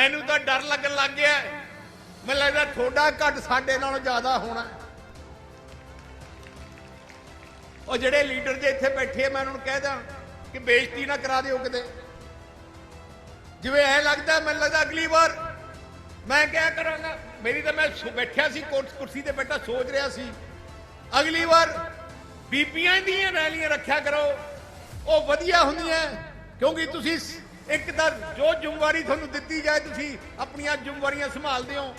ਮੈਨੂੰ ਤਾਂ ਡਰ ਲੱਗਣ ਲੱਗ ਗਿਆ ਮੈਨੂੰ ਲੱਗਦਾ ਤੁਹਾਡਾ ਘੱਟ ਸਾਡੇ ਨਾਲੋਂ ਜ਼ਿਆਦਾ ਹੋਣਾ ਉਹ ਜਿਹੜੇ ਲੀਡਰ ਜੇ ਇੱਥੇ ਬੈਠੇ ਆ, ਮੈਂ ਉਹਨਾਂ ਨੂੰ ਕਹਿ ਦਾਂ ਕਿ ਬੇਇੱਜ਼ਤੀ ਨਾ ਕਰਾ ਦਿਓ ਕਿਤੇ। ਜਿਵੇਂ ਐ ਲੱਗਦਾ, ਮੈਨੂੰ ਲੱਗਦਾ ਅਗਲੀ ਵਾਰ ਮੈਂ ਕਿਆ ਕਰਾਂਗਾ? ਮੇਰੀ ਤਾਂ ਮੈਂ ਬੈਠਿਆ ਸੀ ਕੋਰਟ ਕੁਰਸੀ ਤੇ ਬੈਠਾ, ਸੋਚ ਰਿਹਾ ਸੀ। ਅਗਲੀ ਵਾਰ ਬੀਬੀਆਂ ਦੀਆਂ ਰੈਲੀਆਂ ਰੱਖਿਆ ਕਰੋ। ਉਹ ਵਧੀਆ ਹੁੰਦੀਆਂ, ਕਿਉਂਕਿ ਤੁਸੀਂ ਇੱਕ ਤਾਂ ਜੋ ਜ਼ਿੰਮੇਵਾਰੀ ਤੁਹਾਨੂੰ ਦਿੱਤੀ ਜਾਏ, ਤੁਸੀਂ ਆਪਣੀਆਂ ਜ਼ਿੰਮੇਵਾਰੀਆਂ ਸੰਭਾਲਦੇ ਹੋ।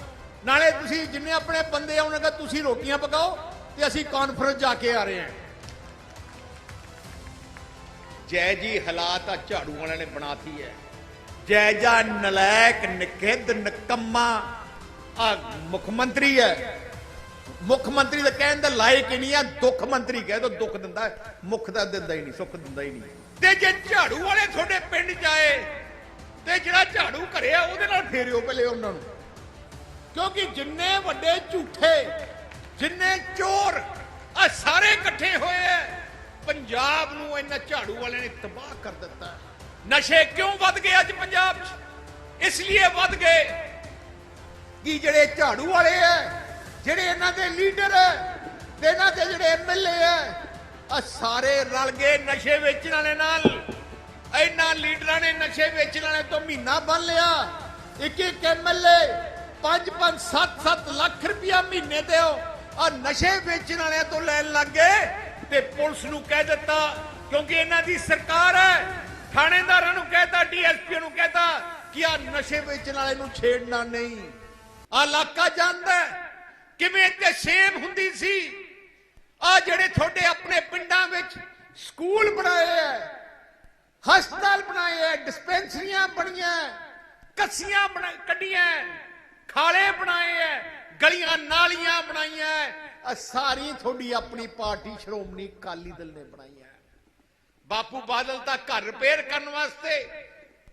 ਨਾਲੇ ਤੁਸੀਂ ਜਿੰਨੇ ਆਪਣੇ ਬੰਦੇ ਆ, ਉਹਨਾਂ ਦਾ ਤੁਸੀਂ ਰੋਟੀਆਂ ਪਕਾਓ ਤੇ ਅਸੀਂ ਕਾਨਫਰੰਸ ਜਾ ਕੇ ਆ ਰਹੇ ਹਾਂ। ਜੈ ਜੀ ਹਾਲਾਤ ਆ ਝਾੜੂ ਵਾਲਿਆਂ ਨੇ ਬਣਾਤੀ ਹੈ। ਜੈ ਜਾ ਨਲਾਇਕ, ਨਿਖਿੱਧ, ਨਿਕੰਮਾ ਆ ਮੁੱਖ ਮੰਤਰੀ ਹੈ। ਮੁੱਖ ਮੰਤਰੀ ਦਾ ਕਹਿਣ ਦਾ ਲਾਇਕ ਹੀ ਨਹੀਂ ਆ, ਦੁੱਖ ਮੰਤਰੀ ਕਹਿ ਦੋ, ਦੁੱਖ ਦਿੰਦਾ ਮੁੱਖ ਦਾ ਦਿੰਦਾ ਹੀ ਨਹੀਂ, ਸੁੱਖ ਦਿੰਦਾ ਹੀ ਨਹੀਂ। ਤੇ ਜੇ ਝਾੜੂ ਵਾਲੇ ਤੁਹਾਡੇ ਪਿੰਡ ਚ ਆਏ, ਤੇ ਜਿਹੜਾ ਝਾੜੂ ਘਰਿਆ ਉਹਦੇ ਨਾਲ ਫੇਰਿਓ ਪਹਿਲੇ ਉਹਨਾਂ ਨੂੰ। ਕਿਉਂਕਿ ਜਿੰਨੇ ਵੱਡੇ ਝੂਠੇ, ਜਿੰਨੇ ਚੋਰ ਆ ਸਾਰੇ ਇਕੱਠੇ ਹੋਏ ਐ ਪੰਜਾਬ ਨੂੰ ਇਹਨਾਂ ਝਾੜੂ ਵਾਲਿਆਂ ਨੇ ਤਬਾਹ ਕਰ ਦਿੱਤਾ ਨਸ਼ੇ ਕਿਉਂ ਵੱਧ ਗਏ ਅੱਜ ਪੰਜਾਬ 'ਚ? ਇਸ ਲਈ ਵੱਧ ਗਏ ਕਿ ਜਿਹੜੇ ਝਾੜੂ ਵਾਲੇ ਐ ਜਿਹੜੇ ਇਹਨਾਂ ਦੇ ਲੀਡਰ ਹੈ ਤੇ ਇਹਨਾਂ ਦੇ ਜਿਹੜੇ ਐਮਐਲਏ ਐ ਆ ਸਾਰੇ ਰਲ ਗਏ ਨਸ਼ੇ ਵੇਚਣ ਵਾਲੇ ਨਾਲ, ਇਹਨਾਂ ਲੀਡਰਾਂ ਨੇ ਨਸ਼ੇ ਵੇਚਣ ਵਾਲੇ ਤੋਂ ਮਹੀਨਾ ਬੰਨ ਲਿਆ। ਇੱਕ ਇੱਕ ਐਮਐਲਏ 5 5 7 7 ਲੱਖ ਰੁਪਇਆ ਮਹੀਨੇ ਤੇ ਆ ਨਸ਼ੇ ਵੇਚਣ ਵਾਲਿਆਂ ਤੋਂ ਲੈਣ ਲੱਗ ਗਏ ਤੇ ਪੁਲਿਸ ਨੂੰ ਕਹਿ ਦਿੱਤਾ, ਕਿਉਂਕਿ ਇਹਨਾਂ ਦੀ ਸਰਕਾਰ ਹੈ, ਥਾਣੇਦਾਰਾਂ ਨੂੰ ਕਹਿਤਾ, ਡੀਐਸਪੀ ਨੂੰ ਕਹਿਤਾ ਕਿ ਆ ਨਸ਼ੇ ਵੇਚਣ ਵਾਲੇ ਨੂੰ ਛੇੜਨਾ ਨਹੀਂ। ਆ ਇਲਾਕਾ ਜਾਂਦਾ ਕਿਵੇਂ ਇੱਥੇ ਸੇਮ ਹੁੰਦੀ ਸੀ? ਆ ਜਿਹੜੇ ਤੁਹਾਡੇ ਆਪਣੇ ਪਿੰਡਾਂ ਵਿੱਚ ਸਕੂਲ ਬਣਾਏ ਐ, ਹਸਪਤਾਲ ਬਣਾਏ ਐ, ਡਿਸਪੈਂਸਰੀਆਂ ਬਣੀਆਂ ਕੱਸੀਆਂ ਕੱਢੀਆਂ ਖਾਲੇ ਬਣਾਏ ਐ, ਗਲੀਆਂ ਨਾਲੀਆਂ ਬਣਾਈਆਂ ਆ ਸਾਰੀ ਤੁਹਾਡੀ ਆਪਣੀ ਪਾਰਟੀ ਸ਼੍ਰੋਮਣੀ ਅਕਾਲੀ ਦਲ ਨੇ ਬਣਾਈਆਂ ਬਾਪੂ ਬਾਦਲ ਤਾਂ ਘਰ ਰਿਪੇਅਰ ਕਰਨ ਵਾਸਤੇ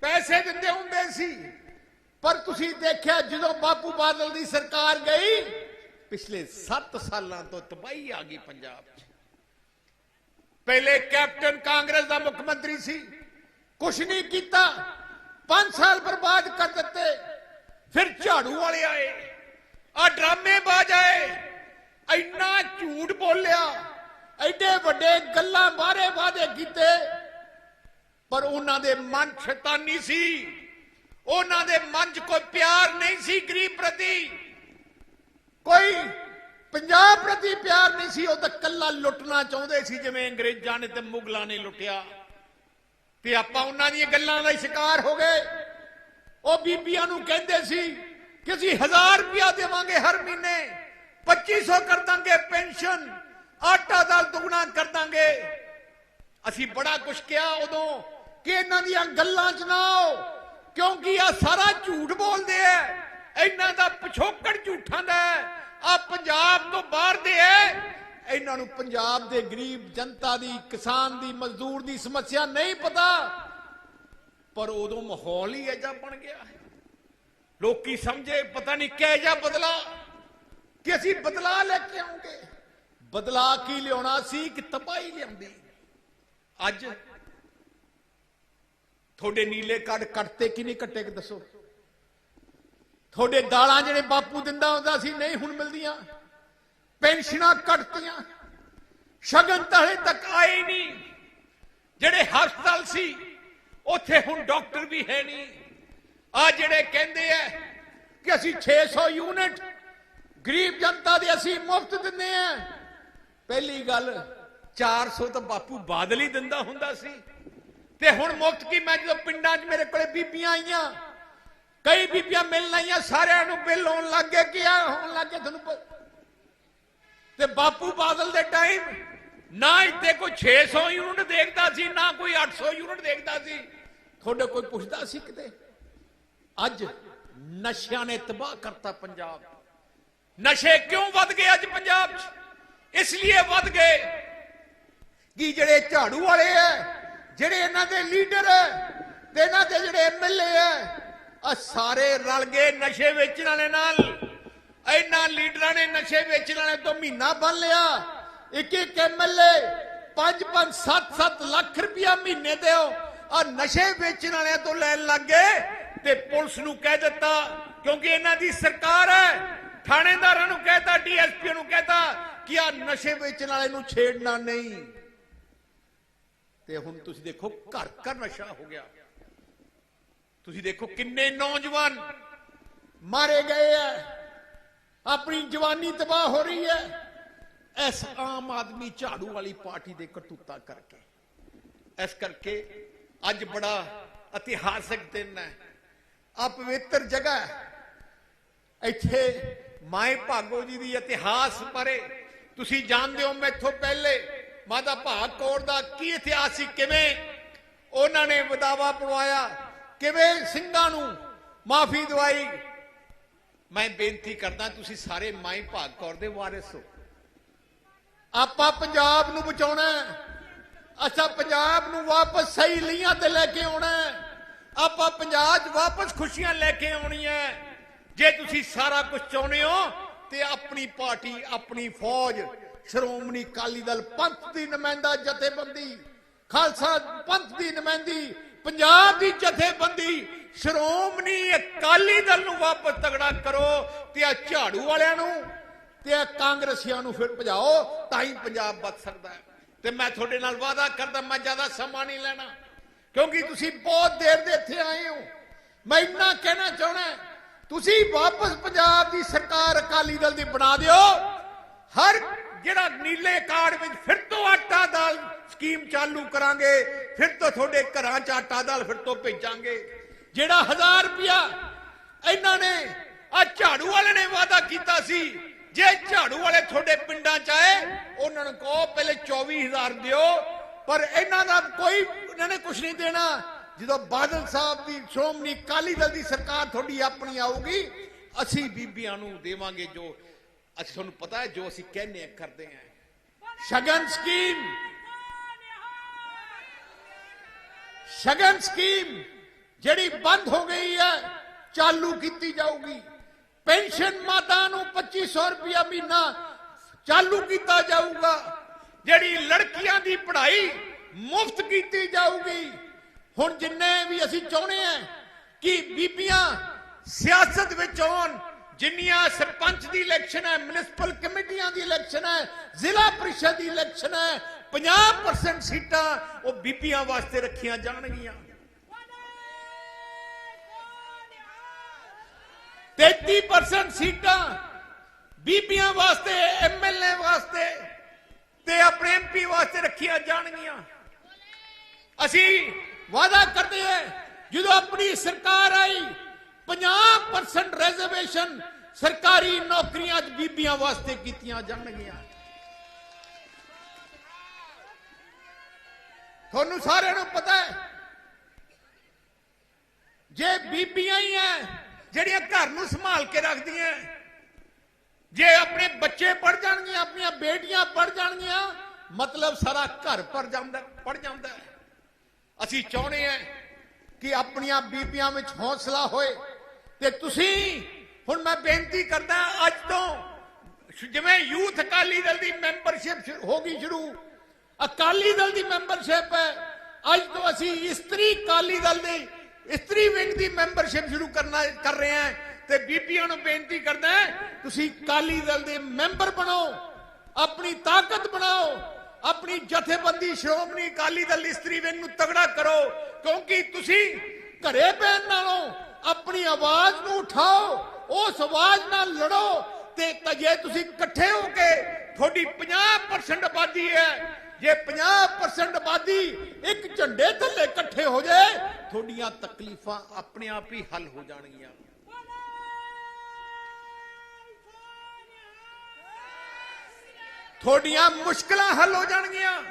ਪੈਸੇ ਦਿੰਦੇ ਹੁੰਦੇ ਸੀ, ਪਰ ਤੁਸੀਂ ਦੇਖਿਆ ਜਦੋਂ ਬਾਪੂ ਬਾਦਲ ਦੀ ਸਰਕਾਰ ਗਈ ਪਿਛਲੇ 7 ਸਾਲਾਂ ਤੋਂ ਤਬਾਹੀ ਆ ਗਈ ਪੰਜਾਬ 'ਚ। ਪਹਿਲੇ ਕੈਪਟਨ ਕਾਂਗਰਸ ਦਾ ਮੁੱਖ ਮੰਤਰੀ ਸੀ, ਕੁਛ ਨਹੀਂ ਕੀਤਾ 5 ਸਾਲ ਬਰਬਾਦ ਕਰ ਦਿੱਤੇ, ਫਿਰ ਝਾੜੂ ਵਾਲੇ ਆਏ, ਆ ਡਰਾਮੇਬਾਜ਼ ਆਏ, ਇੰਨਾ ਝੂਠ ਬੋਲਿਆ, ਐਡੇ ਵੱਡੇ ਗੱਲਾਂ ਬਾਰੇ ਵਾਦੇ ਕੀਤੇ, ਪਰ ਉਹਨਾਂ ਦੇ ਮਨ ਸ਼ੈਤਾਨੀ ਸੀ, ਉਹਨਾਂ ਦੇ ਮਨ 'ਚ ਕੋਈ ਪਿਆਰ ਨਹੀਂ ਸੀ ਗਰੀਬ ਪ੍ਰਤੀ। ਕੋਈ ਪੰਜਾਬ ਪ੍ਰਤੀ ਪਿਆਰ ਨਹੀਂ ਸੀ, ਉਹ ਤਾਂ ਕੱਲਾ ਲੁੱਟਣਾ ਚਾਹੁੰਦੇ ਸੀ, ਜਿਵੇਂ ਅੰਗਰੇਜ਼ਾਂ ਨੇ ਤੇ ਮੁਗਲਾਂ ਨੇ ਲੁੱਟਿਆ। ਤੇ ਆਪਾਂ ਉਹਨਾਂ ਦੀਆਂ ਗੱਲਾਂ ਦਾ ਸ਼ਿਕਾਰ ਹੋ ਗਏ। ਉਹ ਬੀਬੀਆਂ ਨੂੰ ਕਹਿੰਦੇ ਸੀ ਕਿ ਅਸੀਂ 1000 ਰੁਪਇਆ ਦੇਵਾਂਗੇ ਹਰ ਮਹੀਨੇ 2500 ਕਰ ਦਾਂਗੇ ਪੈਨਸ਼ਨ, ਆਟਾ ਦਾਲ ਦੁਗਣਾ ਕਰ ਦਾਂਗੇ। ਅਸੀਂ ਬੜਾ ਕੁਝ ਕਿਹਾ ਉਦੋਂ ਕਿ ਇਹਨਾਂ ਦੀਆਂ ਗੱਲਾਂ 'ਚ ਨਾ ਆਓ, ਕਿਉਂਕਿ ਆ ਸਾਰਾ ਝੂਠ ਬੋਲਦੇ ਐ ਇਹਨਾਂ ਦਾ ਪਿਛੋਕੜ ਝੂਠਾਂ ਦਾ ਆ ਪੰਜਾਬ ਤੋਂ ਬਾਹਰ ਦੇ ਐ ਇਹਨਾਂ ਨੂੰ ਪੰਜਾਬ ਦੇ ਗਰੀਬ ਜਨਤਾ ਦੀ, ਕਿਸਾਨ ਦੀ, ਮਜ਼ਦੂਰ ਦੀ ਸਮੱਸਿਆ ਨਹੀਂ ਪਤਾ। ਪਰ ਉਦੋਂ ਮਾਹੌਲ ਹੀ ਐਜਾ ਬਣ ਗਿਆ ਲੋਕੀ ਸਮਝੇ, ਪਤਾ ਨਹੀਂ ਕਿਹ ਜਾ ਬਦਲਾ ਕਿ ਅਸੀਂ ਬਦਲਾ ਲੈ ਕੇ ਆਉਂਗੇ। ਬਦਲਾ ਕੀ ਲਿਆਉਣਾ ਸੀ ਕਿ ਤਬਾਹੀ ਲਿਆਉਂਦੀ। ਅੱਜ ਤੁਹਾਡੇ ਨੀਲੇ ਕਾਰਡ ਕੱਟਤੇ ਕਿ ਨਹੀਂ ਕੱਟੇ ਕਿ ਦੱਸੋ। ਤੁਹਾਡੇ ਦਾਲਾਂ ਜਿਹੜੇ ਬਾਪੂ ਦਿੰਦਾ ਹੁੰਦਾ ਸੀ, ਨਹੀਂ ਹੁਣ ਮਿਲਦੀਆਂ। ਪੈਨਸ਼ਨਾਂ ਕੱਟਤੀਆਂ। ਸ਼ਗਨ ਤਾਂ ਤੱਕ ਆਏ ਨਹੀਂ। ਜਿਹੜੇ ਹਸਪਤਾਲ ਸੀ, ਉੱਥੇ ਹੁਣ ਡਾਕਟਰ ਵੀ ਹੈ ਨਹੀਂ। ਆ ਜਿਹੜੇ ਕਹਿੰਦੇ ਆ ਕਿ ਅਸੀਂ 600 ਯੂਨਿਟ ਗਰੀਬ ਜਨਤਾ ਦੇ ਅਸੀਂ ਮੁਫਤ ਦਿੰਦੇ ਆ। ਪਹਿਲੀ ਗੱਲ 400 ਤਾਂ ਬਾਪੂ ਬਾਦਲ ਹੀ ਦਿੰਦਾ ਹੁੰਦਾ ਸੀ। ਤੇ ਹੁਣ ਮੁਫਤ ਕੀ? ਮੈਂ ਜਦੋਂ ਪਿੰਡਾਂ 'ਚ ਮੇਰੇ ਕੋਲੇ ਬੀਬੀਆਂ ਆਈਆਂ ਕਈ ਬੀਬੀਆਂ ਮਿਲ ਆਈਆਂ, ਸਾਰਿਆਂ ਨੂੰ ਬਿੱਲ ਹੋਣ ਲੱਗ ਗਏ, ਕਿ ਆ ਹੋਣ ਲੱਗ ਗਏ ਤੁਹਾਨੂੰ ਤੇ ਬਾਪੂ ਬਾਦਲ ਦੇ ਟਾਈਮ ਨਾ ਇੱਥੇ ਕੋਈ 600 ਯੂਨਿਟ ਦੇਖਦਾ ਸੀ, ਨਾ ਕੋਈ 800 ਯੂਨਿਟ ਦੇਖਦਾ ਸੀ। ਤੁਹਾਡੇ ਕੋਈ ਪੁੱਛਦਾ ਸੀ ਕਿਤੇ? ਅੱਜ ਨਸ਼ਿਆਂ ਨੇ ਤਬਾਹ ਕਰਤਾ ਪੰਜਾਬ। ਨਸ਼ੇ ਕਿਉਂ ਵੱਧ ਗਏ ਅੱਜ ਪੰਜਾਬ 'ਚ? ਇਸ ਲਈ ਵੱਧ ਗਏ। ਕਿ ਜਿਹੜੇ ਝਾੜੂ ਵਾਲੇ ਐ, ਜਿਹੜੇ ਇਹਨਾਂ ਦੇ ਲੀਡਰ ਐ, ਤੇ ਇਹਨਾਂ ਦੇ ਜਿਹੜੇ ਐਮਐਲਏ ਐ ਆ ਸਾਰੇ ਰਲ ਗਏ ਨਸ਼ੇ ਵੇਚਣ ਵਾਲੇ ਨਾਲ। ਇਹਨਾਂ ਲੀਡਰਾਂ ਨੇ ਨਸ਼ੇ ਵੇਚਣ ਵਾਲੇ ਤੋਂ ਮਹੀਨਾ ਬੰਨ ਲਿਆ। ਇੱਕ ਇੱਕ ਐਮਐਲਏ 5 5 7 7 ਲੱਖ ਰੁਪਇਆ ਮਹੀਨੇ ਤੇ ਆ ਨਸ਼ੇ ਵੇਚਣ ਵਾਲਿਆਂ ਤੋਂ ਲੈਣ ਲੱਗ ਗਏ ਤੇ ਪੁਲਿਸ ਨੂੰ ਕਹਿ ਦਿੱਤਾ, ਕਿਉਂਕਿ ਇਹਨਾਂ ਦੀ ਸਰਕਾਰ ਹੈ। ਥਾਣੇਦਾਰਾਂ ਨੂੰ ਕਹਿਤਾ ਡੀਐਸਪੀ ਨੂੰ ਕਹਿਤਾ ਕਿ ਆ ਨਸ਼ੇ ਵੇਚਣ ਵਾਲੇ ਨੂੰ ਛੇੜਨਾ ਨਹੀਂ। ਤੇ ਹੁਣ ਤੁਸੀਂ ਦੇਖੋ, ਘਰ ਘਰ ਨਸ਼ਾ ਹੋ ਗਿਆ। ਤੁਸੀਂ ਦੇਖੋ ਕਿੰਨੇ ਨੌਜਵਾਨ ਮਾਰੇ ਗਏ ਆ ਆਪਣੀ ਜਵਾਨੀ ਤਬਾਹ ਹੋ ਰਹੀ ਹੈ ਇਸ ਆਮ ਆਦਮੀ ਝਾੜੂ ਵਾਲੀ ਪਾਰਟੀ ਦੇ ਕਰਤੂਤਾ ਕਰਕੇ। ਇਸ ਕਰਕੇ ਅੱਜ ਬੜਾ ਇਤਿਹਾਸਕ ਦਿਨ ਹੈ ਆ ਪਵਿੱਤਰ ਜਗ੍ਹਾ ਹੈ ਇੱਥੇ ਮਾਏ ਭਾਗੋ ਜੀ ਦੀ ਇਤਿਹਾਸ ਬਾਰੇ ਤੁਸੀਂ ਜਾਣਦੇ ਹੋ ਮੈਥੋਂ ਪਹਿਲੇ ਮਾਤਾ ਭਾਗ ਕੌਰ ਦਾ ਕੀ ਇਤਿਹਾਸ ਸੀ, ਕਿਵੇਂ? ਉਹਨਾਂ ਨੇ ਵਿਦਾਵਾ ਪਵਾਇਆ। ਕਿਵੇਂ ਸਿੰਘਾਂ ਨੂੰ ਮਾਫੀ ਦਵਾਈ? ਮੈਂ ਬੇਨਤੀ ਕਰਦਾ, ਤੁਸੀਂ ਸਾਰੇ ਮਾਈ ਭਾਗ ਕੌਰ ਦੇ ਵਾਰਿਸ ਹੋ। ਆਪਾਂ ਪੰਜਾਬ ਨੂੰ ਬਚਾਉਣਾ ਹੈ। ਪੰਜਾਬ ਨੂੰ ਵਾਪਸ ਸਹੀ ਲੀਹਾਂ ਤੇ ਲੈ ਕੇ ਆਉਣਾ ਆਪਾਂ ਪੰਜਾਬ 'ਚ ਵਾਪਸ ਖੁਸ਼ੀਆਂ ਲੈ ਕੇ ਆਉਣੀਆਂ ਜੇ ਤੁਸੀਂ ਸਾਰਾ ਕੁਝ ਚਾਹੁੰਦੇ ਹੋ, ਤੇ ਆਪਣੀ ਪਾਰਟੀ, ਆਪਣੀ ਫੌਜ, ਸ਼੍ਰੋਮਣੀ ਅਕਾਲੀ ਦਲ, ਪੰਥ ਦੀ ਨੁਮਾਇੰਦਾ, ਜਥੇਬੰਦੀ, ਖਾਲਸਾ ਪੰਥ ਦੀ ਨੁਮਾਇੰਦੀ ਪੰਜਾਬ ਦੀ ਜਥੇਬੰਦੀ ਸ਼੍ਰੋਮਣੀ ਅਕਾਲੀ ਦਲ ਨੂੰ ਵਾਪਸ ਤਗੜਾ ਕਰੋ ਤੇ ਆ ਝਾੜੂ ਵਾਲਿਆਂ ਨੂੰ ਤੇ ਆ ਕਾਂਗਰਸੀਆਂ ਨੂੰ ਫਿਰ ਭਜਾਓ, ਤਾਂ ਹੀ ਪੰਜਾਬ ਬਚ ਸਕਦਾ ਹੈ। ਤੇ ਮੈਂ ਤੁਹਾਡੇ ਨਾਲ ਵਾਅਦਾ ਕਰਦਾ, ਮੈਂ ਜ਼ਿਆਦਾ ਸਮਾਂ ਨਹੀਂ ਲੈਣਾ, ਕਿਉਂਕਿ ਤੁਸੀਂ ਬਹੁਤ ਦੇਰ ਦੇ ਇੱਥੇ ਆਏ ਹੋ। ਮੈਂ ਇੰਨਾ ਕਹਿਣਾ ਚਾਹਣਾ ਤੁਸੀਂ ਵਾਪਸ ਪੰਜਾਬ ਦੀ ਸਰਕਾਰ ਅਕਾਲੀ ਦਲ ਦੀ ਬਣਾ ਦਿਓ, ਹਰ ਜਿਹੜਾ ਨੀਲੇ ਕਾਰਡ ਵਿੱਚ ਫਿਰ ਤੋਂ ਆਟਾ ਦਾਲ ਸਕੀਮ ਚਾਲੂ ਕਰਾਂਗੇ, ਫਿਰ ਤੋਂ ਤੁਹਾਡੇ ਘਰਾਂ 'ਚ ਆਟਾ ਦਾਲ ਫਿਰ ਤੋਂ ਭੇਜਾਂਗੇ। ਜਿਹੜਾ 1000 ਰੁਪਿਆ ਇਹਨਾਂ ਨੇ ਆ ਝਾੜੂ ਵਾਲੇ ਨੇ ਵਾਅਦਾ ਕੀਤਾ ਸੀ, ਜੇ ਝਾੜੂ ਵਾਲੇ ਤੁਹਾਡੇ ਪਿੰਡਾਂ 'ਚ ਆਏ, ਉਹਨਾਂ ਨੂੰ ਕਹੋ ਪਹਿਲੇ 24000 ਦਿਓ, ਪਰ ਇਹਨਾਂ ਦਾ ਕੋਈ, ਇਹਨਾਂ ਨੇ ਕੁਝ ਨਹੀਂ ਦੇਣਾ। ਜਦੋਂ ਬਾਦਲ ਸਾਹਿਬ ਦੀ, ਸ਼੍ਰੋਮਣੀ ਅਕਾਲੀ ਦਲ ਦੀ ਸਰਕਾਰ ਤੁਹਾਡੀ ਆਪਣੀ ਆਊਗੀ, ਅਸੀਂ ਬੀਬੀਆਂ ਨੂੰ ਦੇਵਾਂਗੇ ਜੋ ਅਸੀਂ ਤੁਹਾਨੂੰ ਪਤਾ ਹੈ ਜੋ ਅਸੀਂ ਕਹਿੰਦੇ ਆ ਕਰਦੇ ਆ ਸ਼ਗਨ ਸਕੀਮ। ਸ਼ਗਨ ਸਕੀਮ ਜਿਹੜੀ ਬੰਦ ਹੋ ਗਈ ਹੈ, ਚਾਲੂ ਕੀਤੀ ਜਾਊਗੀ। ਪੈਨਸ਼ਨ ਮਾਤਾ ਨੂੰ 2500 ਰੁਪਇਆ ਮਹੀਨਾ ਚਾਲੂ ਕੀਤਾ ਜਾਊਗਾ। ਜਿਹੜੀ ਲੜਕੀਆਂ ਦੀ ਪੜ੍ਹਾਈ ਮੁਫਤ ਕੀਤੀ ਜਾਊਗੀ। ਹੁਣ ਜਿੰਨੇ ਵੀ ਅਸੀਂ ਚਾਹੁੰਦੇ ਆ ਕਿ ਬੀਬੀਆਂ ਸਿਆਸਤ ਵਿੱਚ ਆਉਣ ਜਿੰਨੀਆਂ ਸਰਪੰਚ ਦੀ ਇਲੈਕਸ਼ਨ ਹੈ ਮਿਊਨਿਸਪਲ ਕਮੇਟੀਆਂ ਦੀ ਇਲੈਕਸ਼ਨ ਹੈ, ਜ਼ਿਲ੍ਹਾ ਪ੍ਰੀਸ਼ਦ ਦੀ ਇਲੈਕਸ਼ਨ ਹੈ 50% ਸੀਟਾਂ ਉਹ ਬੀਬੀਆਂ ਵਾਸਤੇ ਰੱਖੀਆਂ ਜਾਣਗੀਆਂ। 33% ਸੀਟਾਂ ਬੀਬੀਆਂ ਵਾਸਤੇ ਐਮਐਲਏ ਵਾਸਤੇ ਤੇ ਆਪਣੇ ਐਮਪੀ ਵਾਸਤੇ ਰੱਖੀਆਂ ਜਾਣਗੀਆਂ। ਅਸੀਂ ਵਾਅਦਾ ਕਰਦੇ ਹਾਂ, ਜਦੋਂ ਆਪਣੀ ਸਰਕਾਰ ਆਈ 50% ਰਿਜ਼ਰਵੇਸ਼ਨ ਸਰਕਾਰੀ ਨੌਕਰੀਆਂ 'ਚ ਬੀਬੀਆਂ ਵਾਸਤੇ ਕੀਤੀਆਂ ਜਾਣਗੀਆਂ। ਤੁਹਾਨੂੰ ਸਾਰਿਆਂ ਨੂੰ ਪਤਾ ਹੈ, ਜੇ ਬੀਬੀਆਂ ਹੀ ਐ, ਜਿਹੜੀਆਂ ਘਰ ਨੂੰ ਸੰਭਾਲ ਕੇ ਰੱਖਦੀਆਂ, ਜੇ ਆਪਣੇ ਬੱਚੇ ਪੜ ਜਾਣਗੀਆਂ, ਆਪਣੀਆਂ ਬੇਟੀਆਂ ਪੜ ਜਾਣਗੀਆਂ, ਮਤਲਬ ਸਾਰਾ ਘਰ ਪਰ ਜਾਂਦਾ ਪੜ ਜਾਂਦਾ ਅਸੀਂ ਚਾਹੁੰਦੇ ਹਾਂ ਕਿ ਆਪਣੀਆਂ ਬੀਬੀਆਂ ਵਿੱਚ ਹੌਸਲਾ ਹੋਏ ਤੇ ਤੁਸੀਂ, ਹੁਣ ਮੈਂ ਬੇਨਤੀ ਕਰਦਾ ਅੱਜ ਤੋਂ, ਜਿਵੇਂ ਯੂਥ ਅਕਾਲੀ ਦਲ ਦੀ ਮੈਂਬਰਸ਼ਿਪ ਹੋ ਗਈ ਸ਼ੁਰੂ, ਅਕਾਲੀ ਦਲ ਦੀ ਮੈਂਬਰਸ਼ਿਪ ਹੈ। ਅੱਜ ਤੋਂ ਅਸੀਂ ਇਸਤਰੀ ਅਕਾਲੀ ਦਲ ਦੇ, ਇਸਤਰੀ ਵਿੰਗ ਦੀ ਮੈਂਬਰਸ਼ਿਪ ਸ਼ੁਰੂ ਕਰਨਾ, ਕਰ ਰਹੇ ਹਾਂ। ਤੇ ਬੀਬੀਆਂ ਨੂੰ ਬੇਨਤੀ ਕਰਦਾ ਤੁਸੀਂ ਅਕਾਲੀ ਦਲ ਦੇ ਮੈਂਬਰ ਬਣੋ, ਆਪਣੀ ਤਾਕਤ ਬਣਾਓ, ਆਪਣੀ ਜਥੇਬੰਦੀ ਸ਼੍ਰੋਮਣੀ ਅਕਾਲੀ ਦਲ ਇਸਤਰੀ ਵਿੰਗ ਨੂੰ ਤਗੜਾ ਕਰੋ, ਕਿਉਂਕਿ ਤੁਸੀਂ ਘਰੇ ਪੈਣ ਨਾਲੋਂ ਆਪਣੀ ਆਵਾਜ਼ ਨੂੰ ਉਠਾਓ, ਉਸ ਆਵਾਜ਼ ਨਾਲ ਲੜੋ ਤੇ ਜੇ ਤੁਸੀਂ ਇਕੱਠੇ ਹੋ ਕੇ, ਤੁਹਾਡੀ 50% ਆਬਾਦੀ ਹੈ। ਜੇ 50% ਆਬਾਦੀ ਇੱਕ ਝੰਡੇ ਥੱਲੇ ਇਕੱਠੇ ਹੋ ਜਾਏ, ਤੁਹਾਡੀਆਂ ਤਕਲੀਫਾਂ ਆਪਣੇ ਆਪ ਹੀ ਹੱਲ ਹੋ ਜਾਣਗੀਆਂ। ਤੁਹਾਡੀਆਂ ਮੁਸ਼ਕਲਾਂ ਹੱਲ ਹੋ ਜਾਣਗੀਆਂ।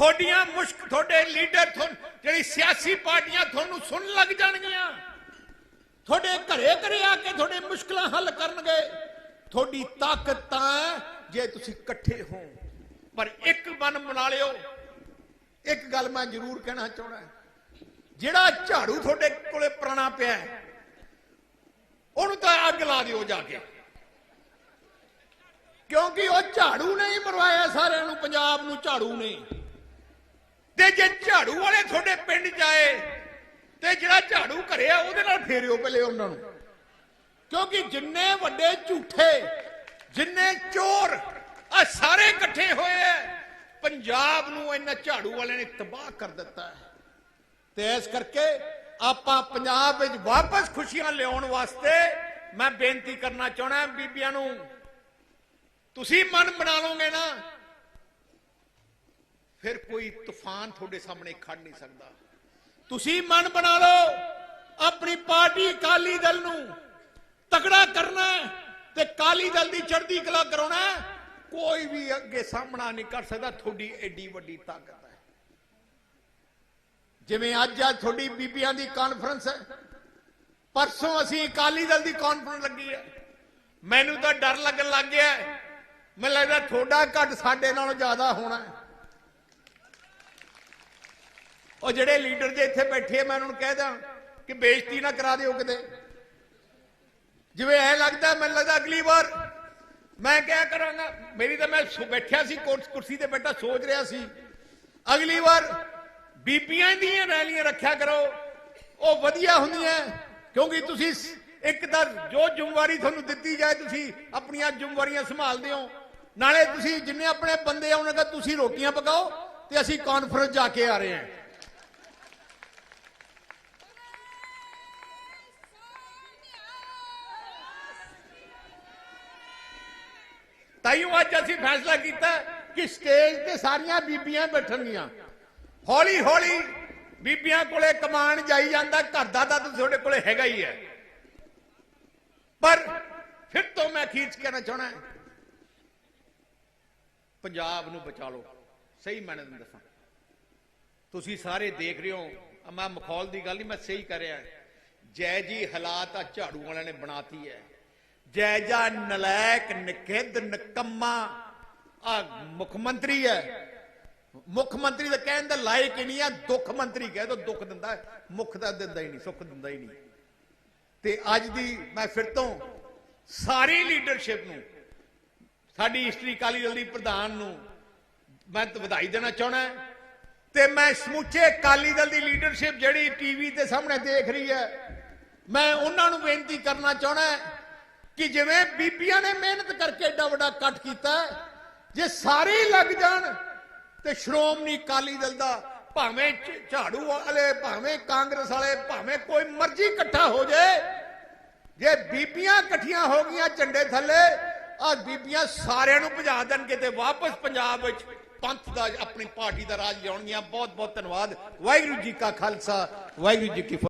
ਤੁਹਾਡੀਆਂ ਮੁਸ਼ਕ ਤੁਹਾਡੇ ਲੀਡਰ ਤੁਹਾਨੂੰ ਜਿਹੜੀ ਸਿਆਸੀ ਪਾਰਟੀਆਂ ਤੁਹਾਨੂੰ ਸੁਣ ਲੱਗ ਜਾਣਗੀਆਂ। ਤੁਹਾਡੇ ਘਰੇ ਘਰੇ ਆ ਕੇ ਤੁਹਾਡੇ ਮੁਸ਼ਕਲਾਂ ਹੱਲ ਕਰਨਗੇ। ਤੁਹਾਡੀ ਤਾਕਤ ਤਾਂ ਹੈ ਜੇ ਤੁਸੀਂ ਇਕੱਠੇ ਹੋ ਪਰ ਇੱਕ ਮਨ ਬਣਾ ਲਿਓ। ਇੱਕ ਗੱਲ ਮੈਂ ਜ਼ਰੂਰ ਕਹਿਣਾ ਚਾਹਣਾ ਜਿਹੜਾ ਝਾੜੂ ਤੁਹਾਡੇ ਕੋਲੇ ਪੁਰਾਣਾ ਪਿਆ ਹੈ, ਉਹਨੂੰ ਤਾਂ ਅੱਗ ਲਾ ਦਿਓ ਜਾ ਕੇ। ਕਿਉਂਕਿ ਉਹ ਝਾੜੂ ਨਹੀਂ ਹੀ ਮਰਵਾਇਆ ਸਾਰਿਆਂ ਨੂੰ ਪੰਜਾਬ ਨੂੰ ਝਾੜੂ ਨਹੀਂ। ਤੇ ਜੇ ਝਾੜੂ ਵਾਲੇ ਤੁਹਾਡੇ ਪਿੰਡ ਜਾਏ ਤੇ ਜਿਹੜਾ ਝਾੜੂ ਘਰੇ ਆ ਉਹਦੇ ਨਾਲ ਫੇਰਿਓ ਪਹਿਲੇ ਉਹਨਾਂ ਨੂੰ। ਕਿਉਂਕਿ ਜਿੰਨੇ ਵੱਡੇ ਝੂਠੇ, ਜਿੰਨੇ ਚੋਰ ਆ ਸਾਰੇ ਇਕੱਠੇ ਹੋਏ ਆ ਪੰਜਾਬ ਨੂੰ ਇਹਨਾਂ ਝਾੜੂ ਵਾਲਿਆਂ ਨੇ ਤਬਾਹ ਕਰ ਦਿੱਤਾ ਹੈ ਤੇ ਇਸ ਕਰਕੇ ਆਪਾਂ ਪੰਜਾਬ ਵਿੱਚ ਵਾਪਸ ਖੁਸ਼ੀਆਂ ਲਿਆਉਣ ਵਾਸਤੇ ਮੈਂ ਬੇਨਤੀ ਕਰਨਾ ਚਾਹਣਾ ਬੀਬੀਆਂ ਨੂੰ, ਤੁਸੀਂ ਮਨ ਬਣਾ ਲਓਗੇ ਨਾ ਫਿਰ ਕੋਈ ਤੂਫਾਨ ਤੁਹਾਡੇ ਸਾਹਮਣੇ ਖੜ ਨਹੀਂ ਸਕਦਾ। ਤੁਸੀਂ ਮਨ ਬਣਾ ਲਓ, ਆਪਣੀ ਪਾਰਟੀ ਅਕਾਲੀ ਦਲ ਨੂੰ ਤਕੜਾ ਕਰਨਾ ਤੇ ਅਕਾਲੀ ਦਲ ਦੀ ਚੜ੍ਹਦੀ ਕਲਾ ਕਰਾਉਣਾ ਕੋਈ ਵੀ ਅੱਗੇ ਸਾਹਮਣਾ ਨਹੀਂ ਕਰ ਸਕਦਾ, ਤੁਹਾਡੀ ਐਡੀ ਵੱਡੀ ਤਾਕਤ ਹੈ। ਜਿਵੇਂ ਅੱਜ ਅੱਜ ਤੁਹਾਡੀ ਬੀਬੀਆਂ ਦੀ ਕਾਨਫਰੰਸ ਹੈ। ਪਰਸੋਂ ਅਸੀਂ ਅਕਾਲੀ ਦਲ ਦੀ ਕਾਨਫਰੰਸ ਲੱਗੀ ਹੈ। ਮੈਨੂੰ ਤਾਂ ਡਰ ਲੱਗਣ ਲੱਗ ਗਿਆ ਮੈਨੂੰ ਲੱਗਦਾ ਤੁਹਾਡਾ ਘੱਟ ਸਾਡੇ ਨਾਲੋਂ ਜ਼ਿਆਦਾ ਹੋਣਾ ਹੈ। ਉਹ ਜਿਹੜੇ ਲੀਡਰ ਜੇ ਇੱਥੇ ਬੈਠੇ ਆ, ਮੈਂ ਉਹਨਾਂ ਨੂੰ ਕਹਿ ਦਾਂ ਕਿ ਬੇਇੱਜ਼ਤੀ ਨਾ ਕਰਾ ਦਿਓ ਕਿਤੇ। ਜਿਵੇਂ ਐ ਲੱਗਦਾ ਮੈਨੂੰ ਲੱਗਦਾ ਅਗਲੀ ਵਾਰ ਮੈਂ ਕਿਆ ਕਰਾਂਗਾ। ਮੇਰੀ ਤਾਂ ਮੈਂ ਬੈਠਿਆ ਸੀ ਕੁਰਸੀ ਤੇ ਬੈਠਾ ਸੋਚ ਰਿਹਾ ਸੀ ਅਗਲੀ ਵਾਰ ਬੀਬੀਆਂ ਦੀਆਂ ਰੈਲੀਆਂ ਰੱਖਿਆ ਕਰੋ। ਉਹ ਵਧੀਆ ਹੁੰਦੀਆਂ ਕਿਉਂਕਿ ਤੁਸੀਂ ਇੱਕ ਤਾਂ ਜੋ ਜ਼ਿੰਮੇਵਾਰੀ ਤੁਹਾਨੂੰ ਦਿੱਤੀ ਜਾਏ ਤੁਸੀਂ ਆਪਣੀਆਂ ਜ਼ਿੰਮੇਵਾਰੀਆਂ ਸੰਭਾਲਦੇ ਹੋ ਨਾਲੇ ਤੁਸੀਂ ਜਿੰਨੇ ਆਪਣੇ ਬੰਦੇ ਆ ਉਹਨਾਂ ਦਾ ਤੁਸੀਂ ਰੋਟੀਆਂ ਪਕਾਓ ਤੇ ਅਸੀਂ ਕਾਨਫਰੰਸ ਜਾ ਕੇ ਆ ਰਹੇ ਹਾਂ। ਤਾਈਓ, ਅੱਜ ਅਸੀਂ ਫੈਸਲਾ ਕੀਤਾ ਕਿ ਸਟੇਜ ਤੇ ਸਾਰੀਆਂ ਬੀਬੀਆਂ ਬੈਠਣਗੀਆਂ। ਹੌਲੀ ਹੌਲੀ ਬੀਬੀਆਂ ਕੋਲੇ ਕਮਾਨ ਜਾਈ ਜਾਂਦਾ, ਘਰ ਦਾ ਤਾਂ ਤੁਹਾਡੇ ਕੋਲੇ ਹੈਗਾ ਹੀ ਹੈ। ਪਰ ਫਿਰ ਤੋਂ ਮੈਂ ਖੀਚ ਕਹਿਣਾ ਚਾਹਣਾ ਪੰਜਾਬ ਨੂੰ ਬਚਾ ਲਓ। ਸਹੀ ਮੈਨੇ ਤੁਹਾਨੂੰ ਦੱਸਾਂ। ਤੁਸੀਂ ਸਾਰੇ ਦੇਖ ਰਹੇ ਹੋ ਮੈਂ ਮਖੌਲ ਦੀ ਗੱਲ ਨਹੀਂ, ਮੈਂ ਸਹੀ ਕਰ ਰਿਹਾ। ਜੈ ਜੀ ਹਾਲਾਤ ਆ ਝਾੜੂ ਵਾਲਿਆਂ ਨੇ ਬਣਾਤੀ ਹੈ। ਜੈ ਜਾ ਨਲਾਇਕ ਨਿਖਿੱਧ ਨਿਕੰਮਾ। ਆ ਮੁੱਖ ਮੰਤਰੀ ਹੈ। ਮੁੱਖ ਮੰਤਰੀ ਦਾ ਕਹਿਣ ਦਾ ਲਾਇਕ ਹੀ ਨਹੀਂ ਆ। ਦੁੱਖ ਮੰਤਰੀ ਕਹਿ ਦੋ, ਦੁੱਖ ਦਿੰਦਾ ਮੁੱਖ ਦਾ ਦਿੰਦਾ ਹੀ ਨਹੀਂ, ਸੁੱਖ ਦਿੰਦਾ ਹੀ ਨਹੀਂ। ਤੇ ਅੱਜ ਦੀ ਮੈਂ ਫਿਰ ਤੋਂ ਸਾਰੀ ਲੀਡਰਸ਼ਿਪ ਨੂੰ, ਸਾਡੀ ਹਿਸਟਰੀ ਅਕਾਲੀ ਦਲ ਦੀ ਪ੍ਰਧਾਨ ਨੂੰ ਮੈਂ ਵਧਾਈ ਦੇਣਾ ਚਾਹਣਾ ਤੇ ਮੈਂ ਸਮੁੱਚੇ ਅਕਾਲੀ ਦਲ ਦੀ ਲੀਡਰਸ਼ਿਪ ਜਿਹੜੀ ਟੀਵੀ ਤੇ ਸਾਹਮਣੇ ਦੇਖ ਰਹੀ ਹੈ, ਮੈਂ ਉਹਨਾਂ ਨੂੰ ਬੇਨਤੀ ਕਰਨਾ ਚਾਹਣਾ ਕਿ ਜਿਵੇਂ ਬੀਬੀਆਂ ਨੇ ਮਿਹਨਤ ਕਰਕੇ ਏਡਾ ਵੱਡਾ ਕੱਟ ਕੀਤਾ ਜੇ ਸਾਰੇ ਲੱਗ ਜਾਣ, ਤੇ ਸ਼੍ਰੋਮਣੀ ਅਕਾਲੀ ਦਲ ਦਾ ਭਾਵੇਂ ਝਾੜੂ ਵਾਲੇ, ਭਾਵੇਂ ਕਾਂਗਰਸ ਵਾਲੇ, ਭਾਵੇਂ ਕੋਈ ਮਰਜ਼ੀ ਇਕੱਠਾ ਹੋ ਜਾਏ ਜੇ ਬੀਬੀਆਂ ਇਕੱਠੀਆਂ ਹੋ ਗਈਆਂ ਝੰਡੇ ਥੱਲੇ ਆ ਬੀਬੀਆਂ ਸਾਰਿਆਂ ਨੂੰ ਭਜਾ ਦੇਣਗੇ ਤੇ ਵਾਪਸ ਪੰਜਾਬ ਵਿੱਚ ਪੰਥ ਦਾ, ਆਪਣੀ ਪਾਰਟੀ ਦਾ ਰਾਜ ਲਿਆਉਣਗੀਆਂ। ਬਹੁਤ ਬਹੁਤ ਧੰਨਵਾਦ। ਵਾਹਿਗੁਰੂ ਜੀ ਕਾ ਖਾਲਸਾ, ਵਾਹਿਗੁਰੂ ਜੀ ਕੀ ਫਤਿਹ।